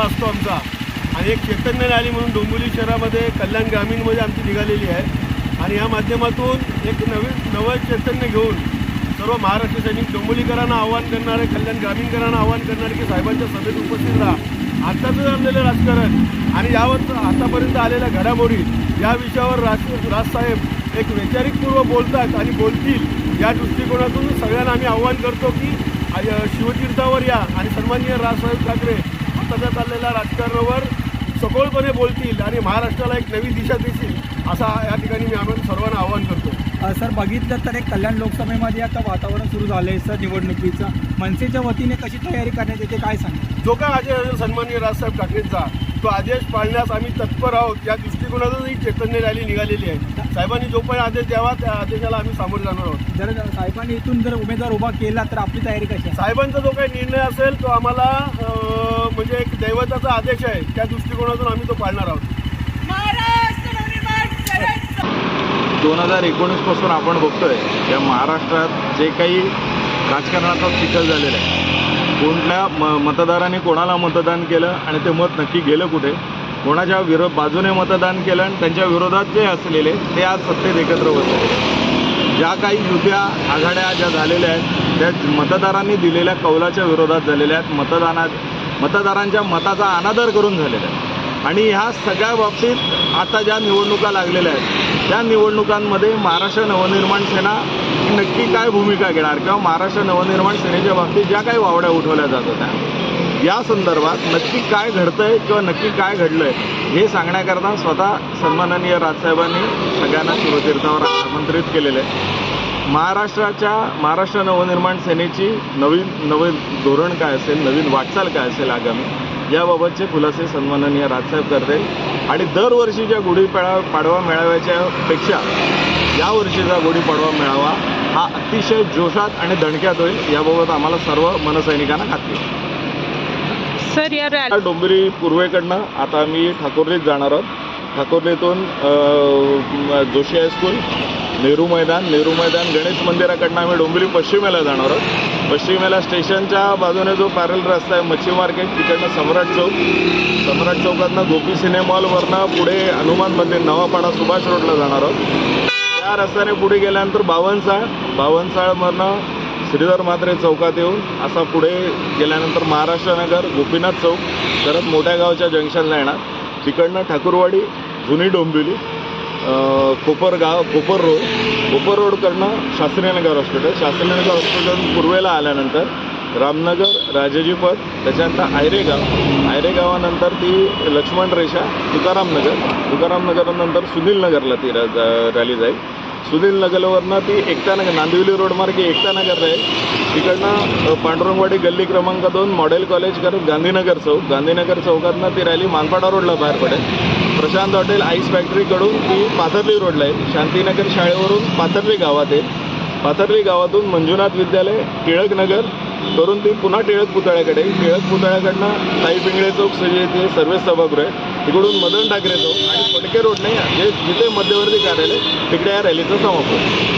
मेळावा असतो आमचा. आणि एक चैतन्य रॅली म्हणून डोंबिवली शहरामध्ये कल्याण ग्रामीणमध्ये आमची निघालेली आहे. आणि या माध्यमातून एक नवीन नवं चैतन्य घेऊन सर्व महाराष्ट्र सैनिक डोंबिवलीकरांना आव्हान करणारे कल्याण ग्रामीणकरांना आव्हान करणारे की साहेबांच्या सभेत उपस्थित राहा. आत्ताचं जमलेलं राजकारण आणि यावर आतापर्यंत आलेल्या घडामोडी या विषयावर राज राजसाहेब एक वैचारिकपूर्व बोलतात आणि बोलतील. या दृष्टिकोनातून सगळ्यांना आम्ही आव्हान करतो की शिवतीर्थावर या. आणि सन्माननीय राजसाहेब ठाकरे आत्ताच्या चाललेल्या राजकारणावर सखोलपणे बोलतील आणि महाराष्ट्राला एक नवी दिशा देतील असा या ठिकाणी मी आम्ही सर्वांना आव्हान करतो. सर बघितलं तर एक कल्याण लोकसभेमध्ये आता वातावरण सुरू झालं आहे सर निवडणुकीचं. मनसेच्या वतीने कशी तयारी करण्यात येते काय सांगा जो काय असेल सन्माननीय राजसाहेब ठाकरेंचा तो आदेश पाळण्यास आम्ही तत्पर आहोत. या दृष्टिकोनातून ही चैतन्य रॅली निघालेली आहे. साहेबांनी जो पण आदेश द्यावा त्या आदेशाला आम्ही सामोरे जाणार आहोत. जर साहेबांनी इथून जर उमेदवार उभा केला तर आपली तयारी कशी आहे? साहेबांचा जो काही निर्णय असेल तो आम्हाला म्हणजे एक दैवताचा आदेश आहे. त्या दृष्टिकोनातून आम्ही तो पाळणार आहोत. दोन हजार एकोणीसपासून आपण बघतोय या महाराष्ट्रात जे काही राजकारणाचा चिखल झालेला आहे कोणत्या म मतदारांनी कोणाला मतदान केलं आणि ते मत नक्की गेलं कुठे? कोणाच्या विरो बाजूने मतदान केलं आणि त्यांच्या विरोधात जे असलेले ते आज सत्तेत एकत्र बसले ज्या काही युत्या आघाड्या ज्या झालेल्या आहेत त्या मतदारांनी दिलेल्या कौलाच्या विरोधात झालेल्या आहेत. मतदानात मतदारांच्या मताचा अनादर करून झालेल्या आहे आणि ह्या सगळ्या बाबतीत आता ज्या निवडणुका लागलेल्या आहेत त्या निवडणुकांमध्ये महाराष्ट्र नवनिर्माण सेना ही नक्की काय भूमिका घेणार? किंवा महाराष्ट्र नवनिर्माण सेनेच्या बाबतीत ज्या काही वावड्या उठवल्या जात होत्या या संदर्भात नक्की काय घडतंय किंवा नक्की काय घडलंय हे सांगण्याकरता स्वतः सन्माननीय राजसाहेबांनी सगळ्यांना शिवतीर्थावर आमंत्रित केलेलं आहे. महाराष्ट्राच्या महाराष्ट्र नवनिर्माण सेनेची नवीन नवीन धोरण काय असेल नवीन वाटचाल काय असेल आगामी? याबाबतचे खुलासे सन्माननीय राजसाहेब करतील आणि दरवर्षीच्या गुढीपाडवा पाडवा मेळाव्याच्या पेक्षा यावर्षीचा गुढीपाडवा मेळावा हा अतिशय जोशात आणि दणक्यात होईल याबाबत आम्हाला सर्व मनसैनिकांना खात्री. सर या डोंबिवली पूर्वेकडनं आता आम्ही ठाकुर्लीत जाणार आहोत ठाकुर्लीतून जोशी हायस्कूल नेहरू मैदान नेहरू मैदान गणेश मंदिराकडनं आम्ही डोंबिवली पश्चिमेला जाणार आहोत. पश्चिमेला स्टेशनच्या बाजूने जो पॅरल रस्ता आहे मच्छी मार्केट तिकडनं सम्राट चौक. सम्राट चौकातनं गोपी सिनेमॉलवरनं पुढे हनुमान मंदिर नवापाडा सुभाष रोडला जाणार आहोत. त्या रस्त्याने पुढे गेल्यानंतर बावनसाळ बावनसाळमधनं श्रीधर म्हात्रे चौकात येऊन असा पुढे गेल्यानंतर महाराष्ट्र नगर गोपीनाथ चौक परत मोठ्या गावच्या जंक्शनला येणार. तिकडनं ठाकूरवाडी जुनी डोंबिवली अं, कोपरगाव कोपर रोड. कोपर रोडकडनं शास्त्रीनगर हॉस्पिटल शास्त्रीनगर हॉस्पिटल पूर्वेला आल्यानंतर रामनगर राजाजी पथ त्याच्यानंतर आयरेगाव. आयरेगावानंतर ती लक्ष्मण रेषा तुकारामनगर तुकारामनगरनंतर सुनील नगरला ती रॅली जाईल. सुनील नगरवरनं ती एकतानगर नांदिवली रोडमार्गे एकतानगर एकता नगर तिकडनं पांडुरंगवाडी गल्ली क्रमांक दोन मॉडेल कॉलेज करत गांधीनगर चौक. गांधीनगर चौकातनं ती रॅली मानपाडा रोडला बाहेर पडेल. प्रशांत हॉटेल आईस फॅक्टरीकडून ती पाथर्ली रोडला आहे शांतीनगर शाळेवरून पाथर्ली गावात येईल. पाथर्ली गावातून मंजुनाथ विद्यालय टिळक नगर करून ती पुन्हा टिळक पुतळ्याकडे टिळक पुतळ्याकडनं ताई पिंगळे चौक सजे ते सर्व्हिस सभागृह आहे. तिकडून मदन टाकरे तो आणि फडके नाही जे जिथे मध्यवर्ती कार्यालय तिकडे या रॅलीचं समापन.